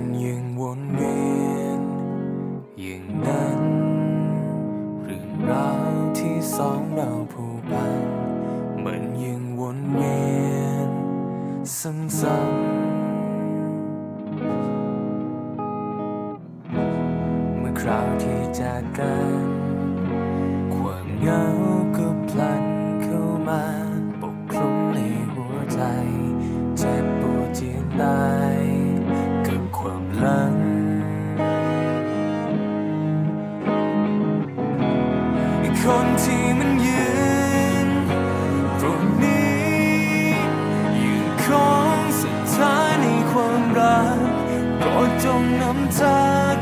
มันยังวนเวียนอย่างนั้นเรื่องราวที่สองเราผูกพันเหมือนยังวนเวียนซ้ำๆเมื่อคราวที่จากกันความเหงา ครั้ง คนที่มันยืนตรงนี้ยืนของสุดท้ายในความรักก็จงน้ำตา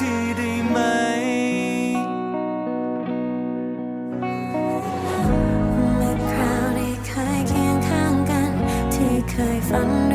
ทีได้ไหม เมื่อคราวได้เคยเคียงข้างกัน ที่เคยฝัน